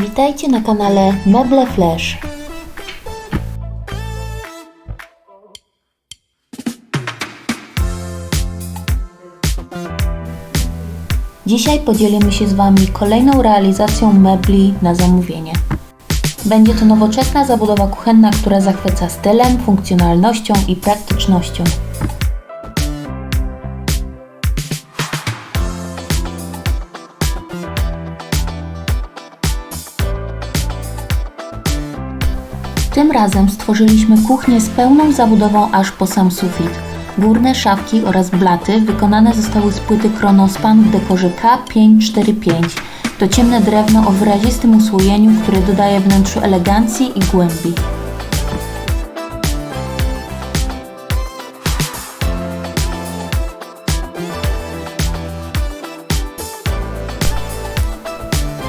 Witajcie na kanale Meble Flash. Dzisiaj podzielimy się z Wami kolejną realizacją mebli na zamówienie. Będzie to nowoczesna zabudowa kuchenna, która zachwyca stylem, funkcjonalnością i praktycznością. Tym razem stworzyliśmy kuchnię z pełną zabudową aż po sam sufit. Górne szafki oraz blaty wykonane zostały z płyty Kronospan w dekorze K545. To ciemne drewno o wyrazistym usłojeniu, które dodaje wnętrzu elegancji i głębi.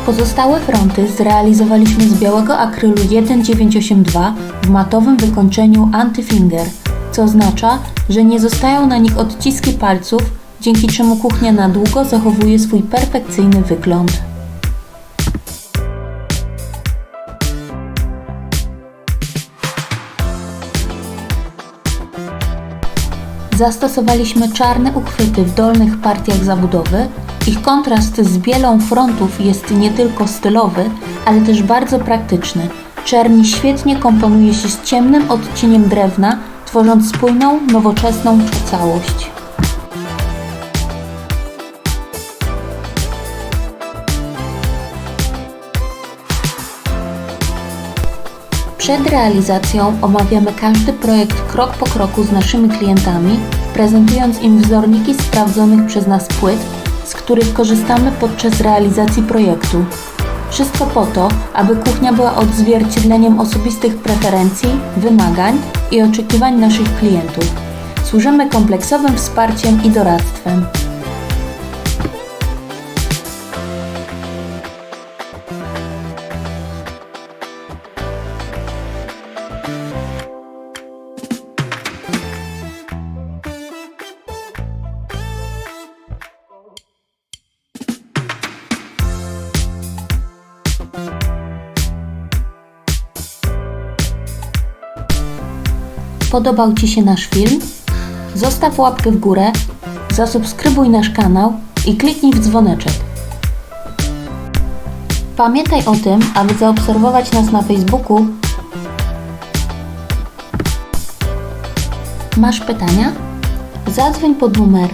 Pozostałe fronty zrealizowaliśmy z białego akrylu 1982 w matowym wykończeniu anti-finger, co oznacza, że nie zostają na nich odciski palców, dzięki czemu kuchnia na długo zachowuje swój perfekcyjny wygląd. Zastosowaliśmy czarne uchwyty w dolnych partiach zabudowy. Ich kontrast z bielą frontów jest nie tylko stylowy, ale też bardzo praktyczny. Czerni świetnie komponuje się z ciemnym odcieniem drewna, tworząc spójną, nowoczesną całość. Przed realizacją omawiamy każdy projekt krok po kroku z naszymi klientami, prezentując im wzorniki sprawdzonych przez nas płyt, z których korzystamy podczas realizacji projektu. Wszystko po to, aby kuchnia była odzwierciedleniem osobistych preferencji, wymagań i oczekiwań naszych klientów. Służymy kompleksowym wsparciem i doradztwem. Podobał Ci się nasz film? Zostaw łapkę w górę, zasubskrybuj nasz kanał i kliknij w dzwoneczek. Pamiętaj o tym, aby zaobserwować nas na Facebooku. Masz pytania? Zadzwoń pod numer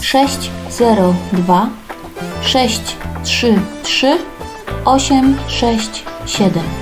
602 633 867.